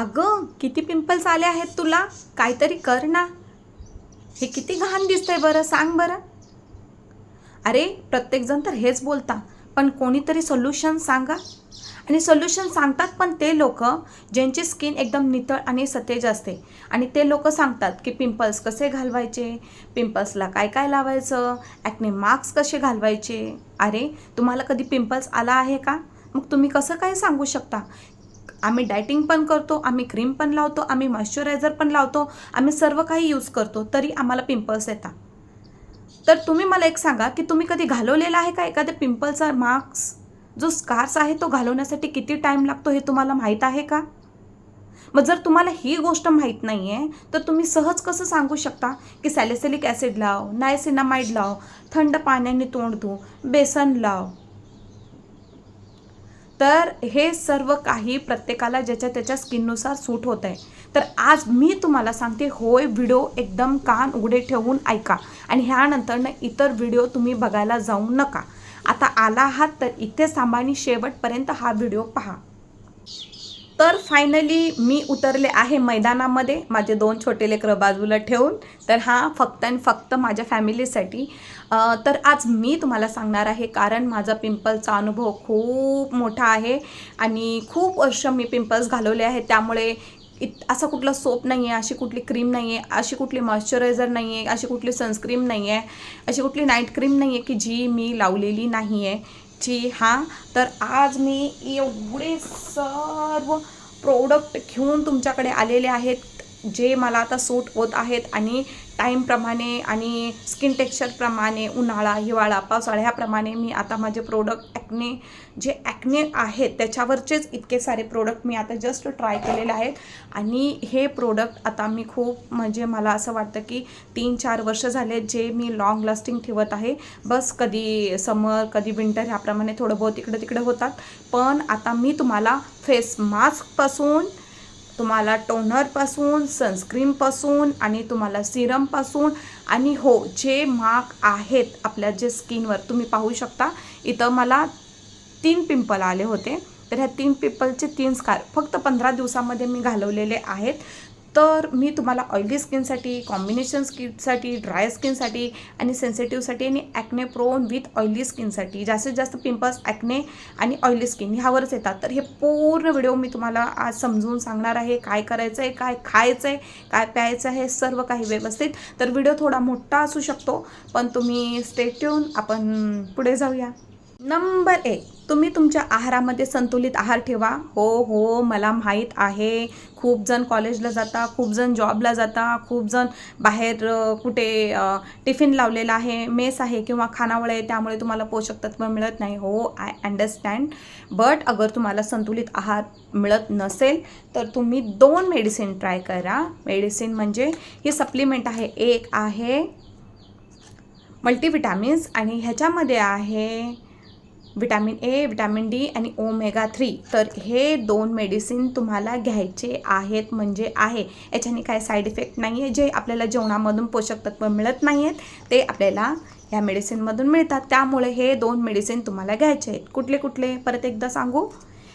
अगं किती पिंपल्स आले आहेत तुला? काहीतरी कर ना. हे किती घाण दिसतंय बरं सांग बरं. अरे प्रत्येकजण तर हेच बोलता पण कोणीतरी सोल्युशन सांगा. आणि सोल्युशन सांगतात पण ते लोक ज्यांची स्किन एकदम नितळ आणि सतेज असते. आणि ते लोक सांगतात की पिंपल्स कसे घालवायचे? पिंपल्सला काय काय लावायचं? ॲक्ने मार्क्स कसे घालवायचे? अरे तुम्हाला कधी पिंपल्स आला आहे का? मग तुम्ही कसं काय सांगू शकता? आम्ही डायटिंग पण करतो आम्ही क्रीम पण लावतो आम्ही मॉइश्चरायझर पण लावतो आम्ही सर्व काही यूज करतो तरी आम्हाला पिंपल्स येतात. तर तुम्ही मला एक सांगा की तुम्ही कधी घालवलेला आहे का एखाद्या पिंपलचा मार्क्स जो स्कार्स आहे तो घालवण्यासाठी किती टाईम लागतो हे तुम्हाला माहीत आहे का? मग जर तुम्हाला ही गोष्ट माहीत नाही आहे तर तुम्ही सहज कसं सांगू शकता की सॅलेसिलिक ॲसिड लाव नायसिनामाइड लाव थंड पाण्याने तोंड धु बेसन लाव? तर हे सर्व काही प्रत्येकाला ज्याच्या त्याच्या स्किननुसार सूट होत आहे. तर आज मी तुम्हाला सांगते होय व्हिडिओ एकदम कान उघडे ठेवून ऐका आणि ह्यानंतरनं इतर व्हिडिओ तुम्ही बघायला जाऊ नका. आता आला आहात तर इथे सांभाळणी शेवटपर्यंत हा व्हिडिओ पहा. तर फायनली मी उतरले आहे मैदानामध्ये. माझे दोन छोटे लेकरं बाजूला ठेवून. तर हा फक्त आणि फक्त माझ्या फॅमिलीसाठी तर आज मी तुम्हाला सांगणार आहे कारण माझा पिंपलचा अनुभव खूप मोठा आहे. आणि खूप वर्ष मी पिंपल्स घालवले आहे त्यामुळे इत असं कुठला सोप नाही आहे अशी कुठली क्रीम नाही आहे अशी कुठली मॉइश्चरायझर नाही आहे अशी कुठली सनस्क्रीम नाही आहे अशी कुठली नाईट क्रीम नाही आहे की जी मी लावलेली नाही आहे ची हां? तर आज मी एवढे सर्व प्रोडक्ट घेऊन तुमच्याकडे आलेले आहेत. जे मला आता सूट होत आहेत आणि टाईमप्रमाणे आणि स्किन टेक्स्चरप्रमाणे उन्हाळा हिवाळा पावसाळा ह्याप्रमाणे मी आता माझे प्रोडक्ट ॲक्ने जे ॲक्ने आहेत त्याच्यावरचेच इतके सारे प्रोडक्ट मी आता जस्ट ट्राय केलेले आहेत. आणि हे प्रोडक्ट आता मी खूप म्हणजे मला असं वाटतं की तीन चार वर्ष झाले जे मी लॉंग लास्टिंग ठेवत आहे. बस कधी समर कधी विंटर ह्याप्रमाणे थोडं बहुत इकडं तिकडं होतात. पण आता मी तुम्हाला फेस मास्कपासून तुम्हाला टोनरपासून सनस्क्रीमपासून आणि तुम्हाला सिरमपासून आणि हो जे मार्क आहेत आपल्या जे स्किनवर तुम्ही पाहू शकता. इथं मला तीन पिंपल आले होते. तर ह्या तीन पिंपलचे तीन स्कार फक्त पंधरा दिवसामध्ये मी घालवलेले आहेत. तर मी तुम्हाला ऑइली स्किनसाठी कॉम्बिनेशन स्किनसाठी ड्राय स्किनसाठी आणि सेन्सिटिव्हसाठी आणि ॲक्ने प्रोन विथ ऑइली स्किनसाठी जास्तीत जास्त पिंपल्स ॲक्ने आणि ऑइली स्किन ह्यावरच येतात. तर हे पूर्ण व्हिडिओ मी तुम्हाला आज समजून सांगणार आहे काय करायचं आहे काय खायचं आहे काय प्यायचं आहे सर्व काही व्यवस्थित. तर व्हिडिओ थोडा मोठा असू शकतो पण तुम्ही स्टेट येऊन आपण पुढे जाऊया. नंबर एक तुम्ही तुमच्या आहारामध्ये संतुलित आहार ठेवा. हो हो मला माहीत आहे. खूप जण कॉलेजला जाता खूप जण जॉबला जाता खूप जण बाहेर कुठे टिफिन लावलेला आहे मेस आहे किंवा खानावळ आहे त्यामुळे तुम्हाला पोषक तत्व मिळत नाही. हो आय अंडरस्टँड बट अगर तुम्हाला संतुलित आहार मिळत नसेल तर तुम्ही दोन मेडिसिन ट्राय करा. मेडिसिन म्हणजे ही सप्लिमेंट आहे. एक आहे मल्टीविटॅमिन्स आणि ह्याच्यामध्ये आहे विटॅमिन ए विटॅमिन डी आणि ओमेगा थ्री. तर हे दोन मेडिसिन तुम्हाला घ्यायचे आहेत म्हणजे आहे. याच्याने काय साईड इफेक्ट नाही आहे जे आपल्याला जेवणामधून पोषक तत्व मिळत नाही आहेत ते आपल्याला ह्या मेडिसिनमधून मिळतात. त्यामुळे हे दोन मेडिसिन तुम्हाला घ्यायचे आहेत. कुठले कुठले? परत एकदा सांगू.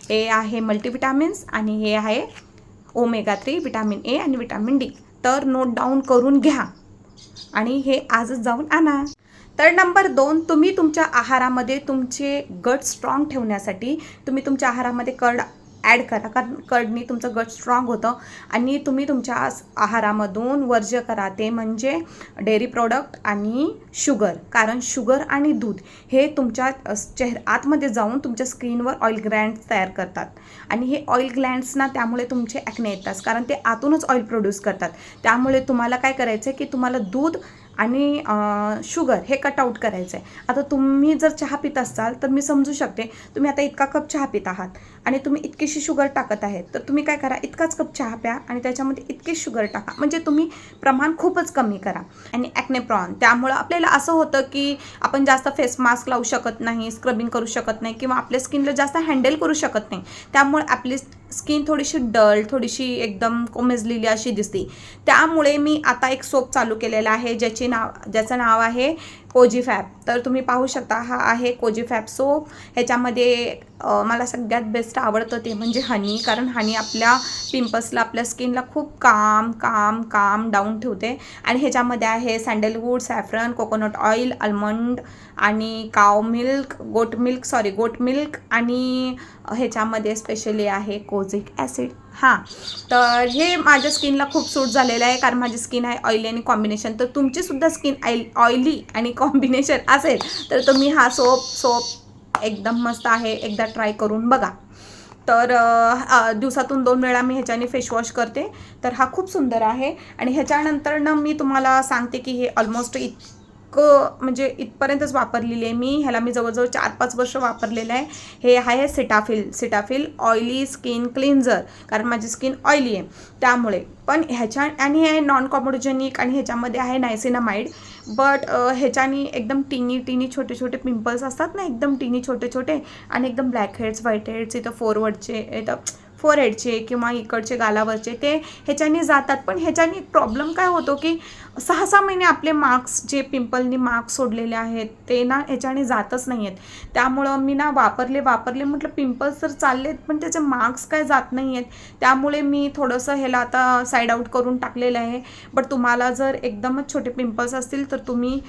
हे आहे मल्टीविटॅमिन्स आणि हे आहे ओमेगा थ्री विटॅमिन ए आणि विटॅमिन डी. तर नोट डाऊन करून घ्या. आणि हे आजच जाऊन आणा. तर नंबर दोन तुम्ही तुमच्या आहारामध्ये तुमचे गट स्ट्रॉंग ठेवण्यासाठी तुम्ही तुमच्या आहारामध्ये कर्ड ॲड करा. कारण कर्डनी तुमचं गट स्ट्रॉंग होतं आणि तुम्ही तुमच्या आहारामधून वर्ज्य करा. ते म्हणजे डेअरी प्रोडक्ट आणि शुगर कारण शुगर आणि दूध हे तुमच्या चेहर आतमध्ये जाऊन तुमच्या स्किनवर ऑइल ग्लँड्स तयार करतात. आणि हे ऑइल ग्लँड्सना त्यामुळे तुमचे ॲक्ने येतात. कारण ते आतूनच ऑइल प्रोड्यूस करतात. त्यामुळे तुम्हाला काय करायचं आहे की तुम्हाला दूध आणि शुगर हे कटआऊट करायचं आहे आता तुम्ही जर चहा पित असाल तर मी समजू शकते तुम्ही आता इतका कप चहा पित आहात आणि तुम्ही इतकीशी शुगर टाकत आहेत तर तुम्ही काय करा इतकाच कप चहा प्या आणि त्याच्यामध्ये इतके शुगर टाका. म्हणजे तुम्ही प्रमाण खूपच कमी करा. आणि ॲक्नेप्रॉन त्यामुळं आपल्याला असं होतं की आपण जास्त फेस मास्क लावू शकत नाही स्क्रबिंग करू शकत नाही किंवा आपल्या स्किनला जास्त हँडल करू शकत नाही. त्यामुळे आपली स्किन थोडीशी डल थोडीशी एकदम कोमेजलेली अशी दिसते. त्यामुळे मी आता एक सोप चालू केलेला आहे ज्याची नाव ज्याचं नाव आहे कोजी फॅब तर तुम्ही पाहू शकता हा आहे कोजी फॅब सोप ह्याच्यामध्ये मला सगळ्यात बेस्ट आवडतं ते म्हणजे हनी कारण हनी आपल्या पिंपल्सला आपल्या स्किनला खूप काम काम काम डाऊन ठेवते. आणि ह्याच्यामध्ये आहे sandalwood saffron coconut oil almond आणि cow milk goat milk sorry goat milk आणि ह्याच्यामध्ये स्पेशली आहे कोझिक ॲसिड हां. तर हे माझ्या स्किनला खूप सूट झालेलं आहे कारण माझी स्किन आहे ऑइली आणि कॉम्बिनेशन तर तुमचीसुद्धा स्किन ऑइल ऑइली आणि कॉम्बिनेशन असेल तर तुम्ही हा सोप सोप एकदम मस्त आहे. एकदा ट्राय करून बघा. तर दिवसातून दोन वेळा मी ह्याच्याने फेशवॉश करते. तर हा खूप सुंदर आहे. आणि ह्याच्यानंतरनं मी तुम्हाला सांगते की हे ऑलमोस्ट इतकं म्हणजे इथपर्यंतच वापरलेली आहे. मी ह्याला मी जवळजवळ चार पाच वर्ष वापरलेलं आहे. हे आहे Cetaphil Cetaphil oily skin cleanser कारण माझी स्किन ऑइली आहे. त्यामुळे पण ह्याच्या आणि हे नॉन कॉमोडोजेनिक आणि ह्याच्यामध्ये आहे नायसिनामाइड बट ह्याच्यानी एकदम टिनी टिनी छोटे छोटे पिंपल्स असतात ना एकदम टिनी छोटे छोटे आणि एकदम ब्लॅक हेड्स व्हाईट हेड्स इथं फोरवर्डचे इथं फोर हेडचे किंवा इकडचे गालावरचे ते ह्याच्याने जातात. पण ह्याच्याने एक प्रॉब्लेम काय होतो की सहा सहा महिने आपले मार्क्स जे पिंपलनी मार्क्स सोडलेले आहेत ते ना ह्याच्याने जातच नाही आहेत त्यामुळं मी ना वापरले वापरले म्हटलं पिंपल्स तर चाललेत पण त्याचे मार्क्स काय जात नाही आहेत त्यामुळे मी थोडंसं ह्याला आता साईड आऊट करून टाकलेलं आहे. बट तुम्हाला जर एकदमच छोटे पिंपल्स असतील तर तुम्ही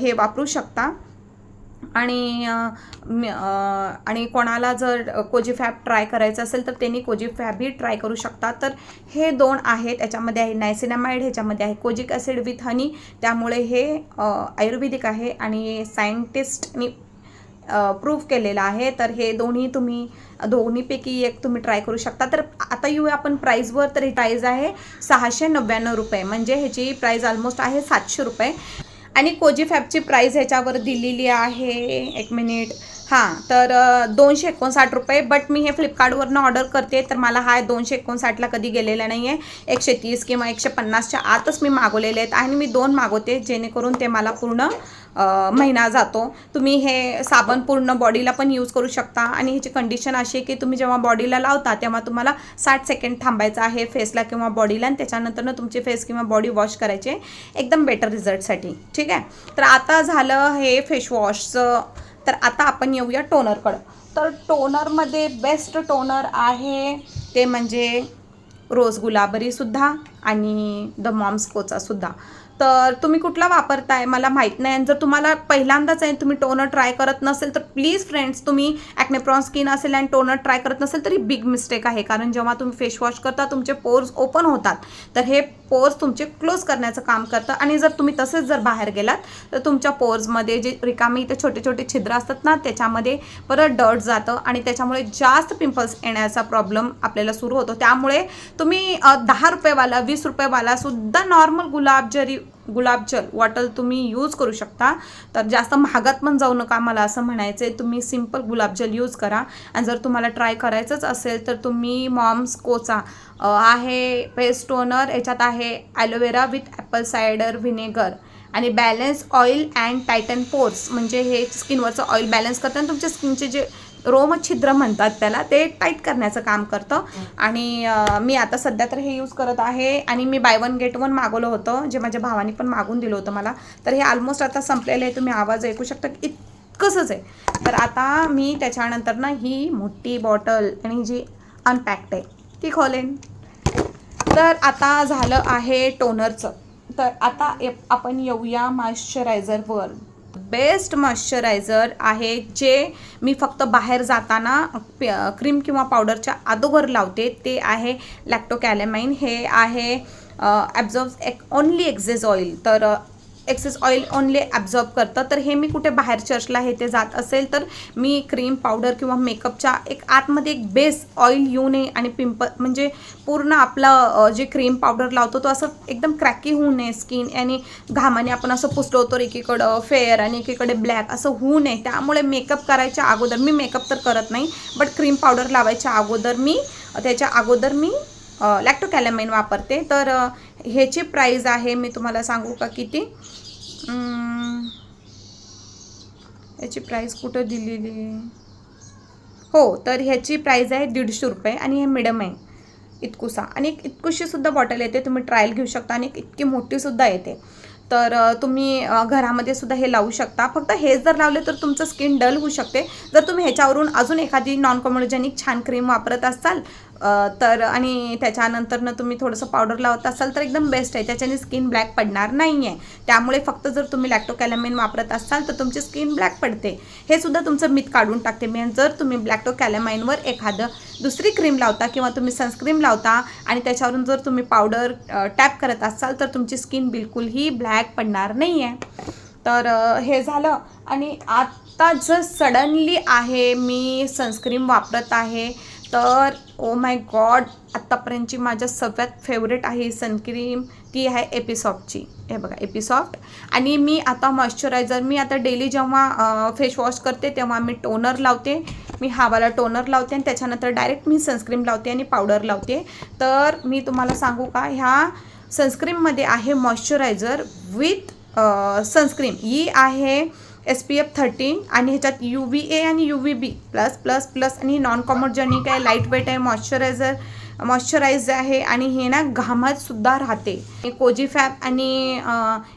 हे वापरू शकता. आणि आणि कोणाला जर कोजी फॅब ट्राय करायचं असेल तर त्यांनी कोजी फॅबही ट्राय करू शकता. तर हे दोन आहेत. याच्यामध्ये आहे नायसिनामाइड ह्याच्यामध्ये आहे कोजिक ॲसिड विथ हनी. त्यामुळे हे आयुर्वेदिक आहे आणि सायंटिस्टनी प्रूव्ह केलेलं आहे. तर हे दोन्ही तुम्ही दोन्हीपैकी एक तुम्ही ट्राय करू शकता. तर आता येऊया आपण प्राईजवर. तर ही प्राईज आहे सहाशे नव्याण्णव रुपये. म्हणजे ह्याची प्राईज ऑलमोस्ट आहे सातशे रुपये. आणि कोजी फॅबची प्राईज ह्याच्यावर दिलेली आहे. एक मिनिट हां तर दोनशे एकोणसाठ रुपये. बट मी हे फ्लिपकार्टवरनं ऑर्डर करते तर मला हा दोनशे एकोणसाठला कधी गेलेला नाही आहे एकशे तीस किंवा एकशे पन्नासच्या आतच मी मागवलेले आहेत आणि मी दोन मागवते जेणेकरून ते मला पूर्ण महिना जातो. तुम्ही हे साबण पूर्ण बॉडीला पण यूज करू शकता. आणि ह्याची कंडिशन अशी आहे की तुम्ही जेव्हा बॉडीला लावता तेव्हा तुम्हाला साठ सेकंड थांबायचं आहे फेसला किंवा बॉडीला आणि त्याच्यानंतरनं तुमचे फेस किंवा बॉडी वॉश करायचे एकदम बेटर रिझल्टसाठी ठीक आहे? तर आता झालं हे फेसवॉशचं तर आता आपण येऊया टोनरकडं तर टोनरमध्ये बेस्ट टोनर आहे ते म्हणजे रोज गुलाबरीसुद्धा आणि द मॉम्सकोचासुद्धा तर तुम्ही कुठला वापरताय? मला माहीत नाही. आणि जर तुम्हाला पहिल्यांदाच आहे तुम्ही टोनर ट्राय करत नसेल तर प्लीज फ्रेंड्स तुम्ही ॲक्नेप्रॉन स्किन असेल आणि टोनर ट्राय करत नसेल तरी बिग मिस्टेक आहे. कारण जेव्हा तुम्ही फेस वॉश करता तुमचे पोर्स ओपन होतात. तर हे पोर्स तुमचे क्लोज करण्याचं काम करतं. आणि जर तुम्ही तसेच जर बाहेर गेलात तर तुमच्या पोर्समध्ये जे रिकामी इथे छोटे छोटे छिद्र असतात ना त्याच्यामध्ये परत डर्ट जातं आणि त्याच्यामुळे जास्त पिंपल्स येण्याचा प्रॉब्लेम आपल्याला सुरू होतो. त्यामुळे तुम्ही दहा रुपयेवाला वीस रुपयेवाला सुद्धा नॉर्मल गुलाबजरी गुलाबजल वॉटर तुम्ही यूज करू शकता. तर जास्त महागात पण जाऊ नका मला असं म्हणायचं आहे तुम्ही सिंपल गुलाबजल यूज करा. आणि जर तुम्हाला ट्राय करायचंच असेल तर तुम्ही मॉम्स कोचा आहे पेस्ट टोनर याच्यात आहे aloe vera with apple cider vinegar आणि balance oil and tighten pores म्हणजे हे स्किनवरचं ऑइल बॅलन्स करतं आणि तुमच्या स्किनचे जे रोमछिद्र म्हणतात त्याला. ते टाईट करण्याचं काम करतं. आणि मी आता सध्या तर हे यूज करत आहे. आणि मी बाय वन गेट वन मागवलं होतं. जे माझ्या भावाने पण मागून दिलं होतं मला. तर हे ऑलमोस्ट आता संपलेलं आहे. तुम्ही आवाज ऐकू शकता की आहे. तर आता मी त्याच्यानंतर ना ही मोठी बॉटल आणि जी अनपॅक्ड आहे ती खोलेन. तर आता झालं आहे टोनरचं तर आता आपण येऊया मॉइश्चरायझरवर बेस्ट मॉइश्चरायझर आहे जे मी फक्त बाहेर जाताना क्रीम किंवा पावडरच्या अदोगर लावते. ते आहे लॅक्टोकॅलेमाइन. हे आहे ॲब्झॉर्ब्स एक ओनली एक्झेस ऑइल. तर एक्सेस ऑइल ओनली ॲब्झॉर्ब करतं. तर हे मी कुठे बाहेर चर्चला हे ते जात असेल तर मी क्रीम पावडर किंवा मेकअपच्या एक आतमध्ये एक बेस ऑइल येऊ नये आणि पिंपल म्हणजे पूर्ण आपलं जे क्रीम पावडर लावतो तो असं एकदम क्रॅकी होऊ नये स्किन आणि घामाने आपण असं पुसलवतो तर एकीकडं फेअर आणि एकीकडे ब्लॅक असं होऊ नये. त्यामुळे मेकअप करायच्या अगोदर मी मेकअप तर करत नाही बट क्रीम पावडर लावायच्या अगोदर मी त्याच्या अगोदर मी लॅक्टोकॅलेमाइन वापरते. तर ह्याची प्राईज आहे मी तुम्हाला सांगू का किती? ह्याची याची कुठं दिलेली? हो तर ह्याची प्राईज आहे दीडशे रुपये आणि हे मिडम आहे इतकुसा. आणि एक इतकुशीसुद्धा बॉटल येते तुम्ही ट्रायल घेऊ शकता आणि इतकी मोठीसुद्धा येते. तर तुम्ही घरामध्ये सुद्धा हे लावू शकता. फक्त हे जर लावले तर तुमचं स्किन डल होऊ शकते. जर तुम्ही ह्याच्यावरून अजून एखादी नॉन कॉमोडोजेनिक छान क्रीम वापरत असाल तर आणि त्याच्यानंतरनं तुम्ही थोडंसं पावडर लावत असाल तर एकदम बेस्ट आहे. त्याच्याने स्किन ब्लॅक पडणार नाही आहे त्यामुळे फक्त जर तुम्ही लॅक्टोकॅलॅमिन वापरत असाल तर तुमची स्किन ब्लॅक पडते. हे सुद्धा तुमचं मिथ काढून टाकते. मी जर तुम्ही लॅक्टोकॅलॅमाइनवर एखादं दुसरी क्रीम लावता किंवा तुम्ही सनस्क्रीम लावता आणि त्याच्यावरून जर तुम्ही पावडर टॅप करत असाल तर तुमची स्किन बिलकुलही ब्लॅक पडणार नाही आहे तर हे झालं. आणि आता जर सडनली आहे मी सनस्क्रीम वापरत आहे तर oh ओ माय गॉड आत्तापर्यंतची माझ्या सगळ्यात फेवरेट आहे सनक्रीम ती आहे एपिसॉफ्टची हे बघा एपिसॉफ्ट आणि मी आता मॉइश्चरायझर मी आता डेली जेव्हा फेशवॉश करते तेव्हा मी टोनर लावते. मी हावाला टोनर लावते आणि त्याच्यानंतर डायरेक्ट मी सनस्क्रीम लावते आणि पावडर लावते. तर मी तुम्हाला सांगू का ह्या सनस्क्रीममध्ये आहे मॉइश्चरायझर विथ सनस्क्रीम ही आहे एस पी एफ थर्टीन आणि ह्याच्यात यू व्ही ए आणि U V B plus plus plus आणि नॉन कॉमोजेनिक आहे लाइट वेट आहे मॉइश्चरायझर मॉइश्चराइज आहे आणि हे ना घामात सुद्धा राहते. कोजी फॅब आणि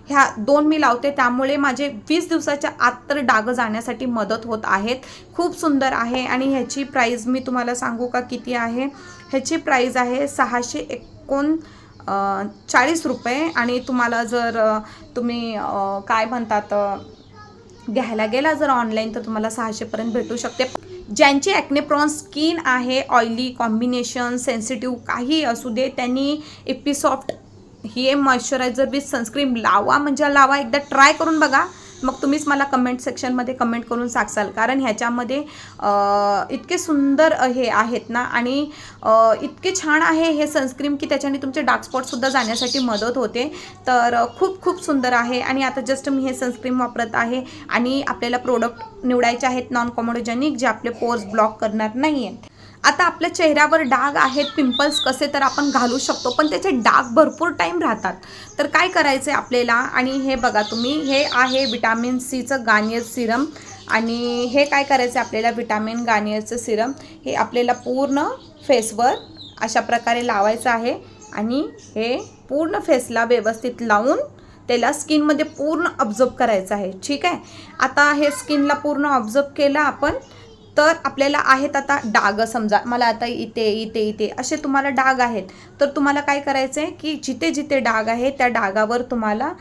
ह्या दोन मी लावते त्यामुळे माझे वीस दिवसाच्या आत तर डाग जाण्यासाठी मदत होत आहेत. खूप सुंदर आहे आणि ह्याची प्राईज मी तुम्हाला सांगू का किती आहे? ह्याची प्राईज आहे सहाशे एकोण चाळीस रुपये आणि तुम्हाला जर तुम्ही काय म्हणतात घ्यायला गेला जर ऑनलाईन तर तुम्हाला सहाशेपर्यंत भेटू शकते. ज्यांची ॲक्नेप्रॉन स्किन आहे ऑइली कॉम्बिनेशन सेन्सिटिव्ह काही असू दे त्यांनी एपिसॉफ्ट हे मॉइश्चरायझर विथ सनस्क्रीम लावा. म्हणजे लावा एकदा ट्राय करून बघा. मग तुम्हीच मला कमेंट सेक्शनमध्ये कमेंट करून सांगसाल कारण ह्याच्यामध्ये इतके सुंदर हे आहेत ना आणि इतके छान आहे हे सनस्क्रीम की त्याच्याने तुमचे डार्क स्पॉटसुद्धा जाण्यासाठी मदत होते. तर खूप खूप सुंदर आहे आणि आता जस्ट मी हे सनस्क्रीम वापरत आहे आणि आपल्याला प्रोडक्ट निवडायचे आहेत नॉन कॉमोडोजेनिक जे आपले पोर्स ब्लॉक करणार नाही आहेत आता आपल्या चेहऱ्यावर डाग आहेत पिंपल्स कसे तर आपण घालू शकतो पण त्याचे डाग भरपूर टाईम राहतात. तर काय करायचं आहे आपल्याला? आणि हे बघा तुम्ही हे आहे विटॅमिन सीचं गार्नियर सिरम आणि हे काय करायचं आहे आपल्याला विटॅमिन गार्नियरचं सिरम हे आपल्याला पूर्ण फेसवर अशा प्रकारे लावायचं आहे. आणि हे पूर्ण फेसला व्यवस्थित लावून त्याला स्किनमध्ये पूर्ण ऑब्झर्व करायचं आहे. ठीक आहे? आता हे स्किनला पूर्ण ऑब्झर्व केलं आपण तर आपल्याला आहेत आता डाग समजा मला आता इथे इथे इथे असे तुम्हाला डाग आहेत. तर तुम्हाला काय करायचं आहे की जिथे जिथे डाग आहे त्या डागावर तुम्हाला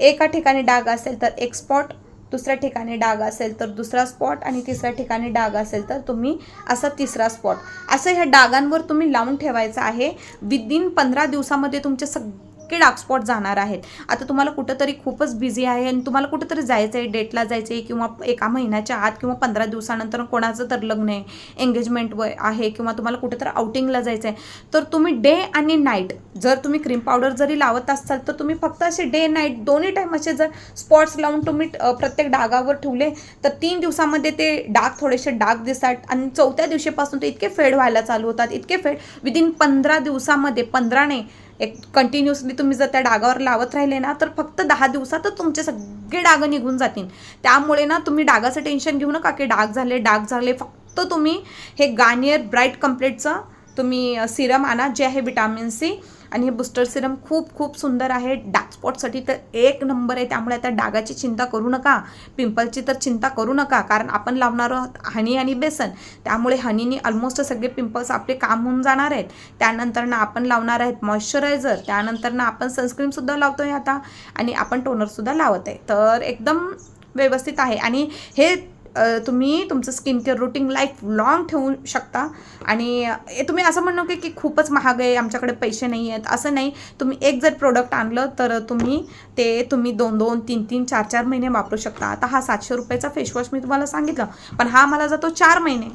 एका ठिकाणी डाग असेल तर एक स्पॉट दुसऱ्या ठिकाणी डाग असेल तर दुसरा स्पॉट आणि तिसऱ्या ठिकाणी डाग असेल तर तुम्ही असा तिसरा स्पॉट असं ह्या डागांवर तुम्ही लावून ठेवायचं आहे. विदिन पंधरा दिवसामध्ये तुमचे सग की डार्क स्पॉट जाणार आहेत. आता तुम्हाला कुठंतरी खूपच बिझी आहे आणि तुम्हाला कुठंतरी जायचं आहे डेटला जायचं आहे किंवा एका महिन्याच्या आत किंवा पंधरा दिवसानंतर कोणाचं तर लग्न आहे एंगेजमेंट वय आहे किंवा तुम्हाला कुठंतरी आउटिंगला जायचं आहे तर तुम्ही डे आणि नाईट जर तुम्ही क्रीम पावडर जरी लावत असाल तर तुम्ही फक्त असे डे नाईट दोन्ही टाईम असे जर स्पॉट्स लावून तुम्ही प्रत्येक डागावर ठेवले तर तीन दिवसामध्ये ते डाग थोडेसे डाग दिसतात आणि चौथ्या दिवशीपासून ते इतके फेड व्हायला चालू होतात इतके फेड. विदिन पंधरा दिवसामध्ये पंधरा नाही एक कंटिन्युअसली तुम्ही जर त्या डागावर लावत राहिले ना तर फक्त दहा दिवसातच तुमचे सगळे डाग निघून जातील. त्यामुळे ना तुम्ही डागाचं टेन्शन घेऊ नका की डाग झाले डाग झाले फक्त तुम्ही हे गार्नियर ब्राईट कम्प्लेटचं तुम्ही सिरम आणा जे आहे विटॅमिन सी आणि हे बुस्टर सिरम खूप खूप सुंदर आहे. डार्क स्पॉटसाठी तर एक नंबर आहे. त्यामुळे आता डागाची चिंता करू नका. पिंपलची तर चिंता करू नका. कारण आपण लावणार आहोत हनी आणि बेसन. त्यामुळे हनीने ऑलमोस्ट सगळे पिंपल्स आपले काम होऊन जाणार आहेत. त्यानंतर ना आपण लावणार आहेत मॉइश्चरायझर त्यानंतर ना आपण सनस्क्रीनसुद्धा लावतो आहे आता. आणि आपण टोनरसुद्धा लावत आहे. तर एकदम व्यवस्थित आहे. आणि हे तुम्ही तुमचं skin care routine lifelong ठेवू शकता. आणि तुम्ही असं म्हणू की खूपच महाग आहे आमच्याकडे पैसे नाही आहेत. असं नाही. तुम्ही एक जर प्रोडक्ट आणलं तर तुम्ही ते तुम्ही दोन दोन तीन तीन चार चार महिने वापरू शकता. आता हा सातशे रुपयाचा फेसवॉश मी तुम्हाला सांगितलं. पण हा मला जातो चार महिने.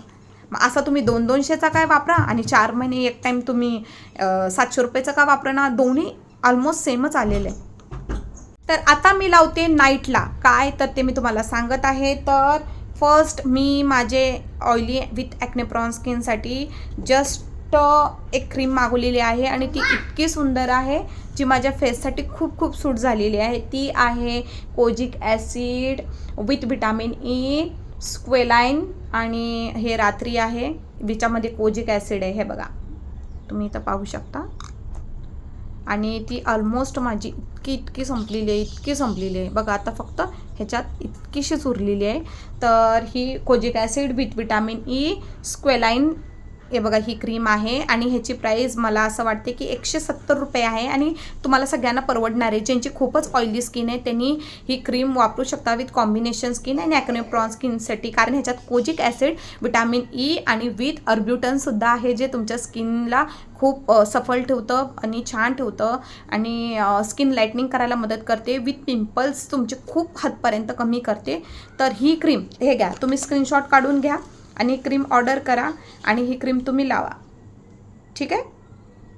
मग असा तुम्ही दोन दोनशेचा काय वापरा आणि चार महिने एक टाईम तुम्ही सातशे रुपयाचा का वापरा ना दोन्ही ऑलमोस्ट सेमच आलेले. आहे तर आता मी लावते नाईटला काय? तर ते मी तुम्हाला सांगत आहे. तर फर्स्ट मी माझे ऑइली विथ ॲक्नेप्रॉन स्किनसाठी जस्ट एक क्रीम मागवलेली आहे आणि ती इतकी सुंदर आहे जी माझ्या फेससाठी खूप खूप सूट झालेली आहे. ती आहे kojic acid with vitamin E squalane आणि हे रात्री आहे ज्याच्यामध्ये कोजिक ॲसिड आहे. हे बघा तुम्ही इथं पाहू शकता. आणि ती ऑलमोस्ट माझी इतकी इतकी संपलेली आहे इतकी संपलेली आहे. बघा आता फक्त ह्याच्यात इतकीशीच उरलेली आहे. तर ही kojic acid with vitamin E squalane हे बघा ही क्रीम आहे आणि ह्याची प्राईस मला असं वाटते की एकशे सत्तर रुपये आहे आणि तुम्हाला सगळ्यांना परवडणार आहे. ज्यांची खूपच ऑइली स्किन आहे त्यांनी ही क्रीम वापरू शकता विथ कॉम्बिनेशन स्किन आणि ॲक्नेप्रॉन स्किनसाठी कारण ह्याच्यात कोजिक ॲसिड विटॅमिन ई आणि विथ अर्ब्युटनसुद्धा आहे जे तुमच्या स्किनला खूप सफल ठेवतं आणि छान ठेवतं आणि स्किन लाईटनिंग करायला मदत करते. विथ पिंपल्स तुमचे खूप हातपर्यंत कमी करते. तर ही क्रीम हे घ्या. तुम्ही स्क्रीनशॉट काढून घ्या. आणि ही क्रीम ऑर्डर करा आणि ही क्रीम तुम्ही लावा. ठीक आहे?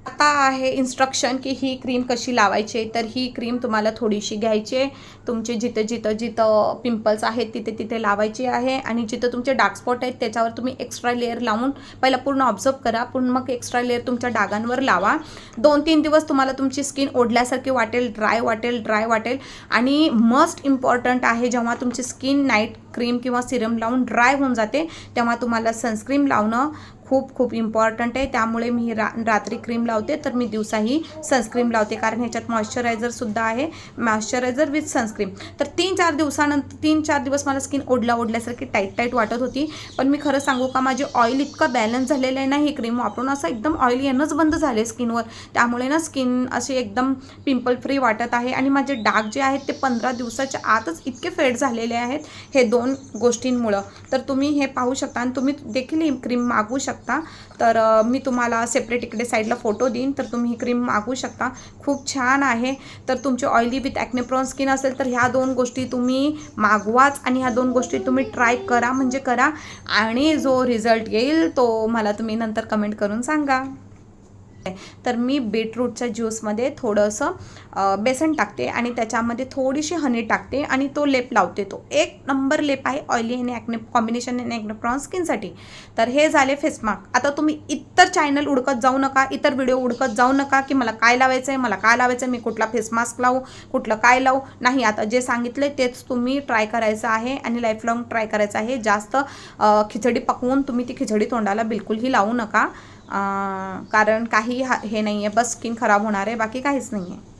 आता आहे इन्स्ट्रक्शन की ही क्रीम कशी लावायची तर ही क्रीम तुम्हाला थोडीशी घ्यायची आहे. तुमचे जिथं जिथं जिथं पिंपल्स आहेत तिथे तिथे लावायची आहे. आणि जिथं तुमचे डार्क स्पॉट आहेत त्याच्यावर तुम्ही एक्स्ट्रा लेअर लावून पहिला पूर्ण ऑब्झर्व करा. पण मग एक्स्ट्रा लेअर तुमच्या डागांवर लावा. दोन तीन दिवस तुम्हाला तुमची स्किन ओढल्यासारखी वाटेल ड्राय वाटेल ड्राय वाटेल. आणि मस्ट इम्पॉर्टंट आहे जेव्हा तुमची स्किन नाईट क्रीम किंवा सिरम लावून ड्राय होऊन जाते तेव्हा तुम्हाला सनस्क्रीम लावणं खूप खूप इम्पॉर्टंट आहे. त्यामुळे मी रा रात्री क्रीम लावते तर मी दिवसाही सनस्क्रीम लावते. कारण ह्याच्यात मॉइश्चरायझरसुद्धा आहे. मॉइश्चरायझर विथ सनस्क्रीम तर तीन चार दिवसानंतर तीन चार दिवस मला स्किन ओढला ओढल्यासारखी टाईट टाईट वाटत होती. पण मी खरं सांगू का माझे ऑइल इतकं बॅलन्स झालेलं आहे ना ही क्रीम वापरून असं एकदम ऑइल येणंच बंद झाले स्किनवर त्यामुळे ना स्किन अशी एकदम पिंपल फ्री वाटत आहे. आणि माझे डाग जे आहेत ते पंधरा दिवसाच्या आतच इतके फेड झालेले आहेत हे दोन गोष्टींमुळं. तर तुम्ही हे पाहू शकता आणि तुम्ही देखील ही क्रीम मागवू शकता. तर मी तुम्हाला सेपरेट इकडे साईडला फोटो देईन. तर तुम्ही ही क्रीम मागवू शकता. खूप छान आहे. तर तुमची ऑइली विथ ॲक्नेप्रॉन स्किन असेल तर ह्या दोन गोष्टी तुम्ही मागवाच आणि ह्या दोन गोष्टी तुम्ही ट्राय करा. म्हणजे करा. आणि जो रिझल्ट येईल तो मला तुम्ही नंतर कमेंट करून सांगा. तर मी बीटरूटच्या ज्यूसमध्ये थोडंसं बेसन टाकते आणि त्याच्यामध्ये थोडीशी हनी टाकते आणि तो लेप लावते. तो एक नंबर लेप आहे ऑइली आणि ॲक्ने कॉम्बिनेशन आणि ॲक्ने प्रॉन स्किनसाठी तर हे झाले फेसमास्क आता तुम्ही इतर चॅनल उडकत जाऊ नका इतर व्हिडिओ उडकत जाऊ नका की मला काय लावायचं आहे मला काय लावायचं आहे मी कुठला फेस मास्क लावू कुठलं काय लावू. नाही आता जे सांगितलं तेच तुम्ही ट्राय करायचं आहे आणि लाईफ लॉंग ट्राय करायचं आहे. जास्त खिचडी पकवून तुम्ही ती खिचडी तोंडाला बिलकुलही लावू नका. कारण काही हा हे नाही आहे बस स्किन खराब होणार आहे बाकी काहीच नाही आहे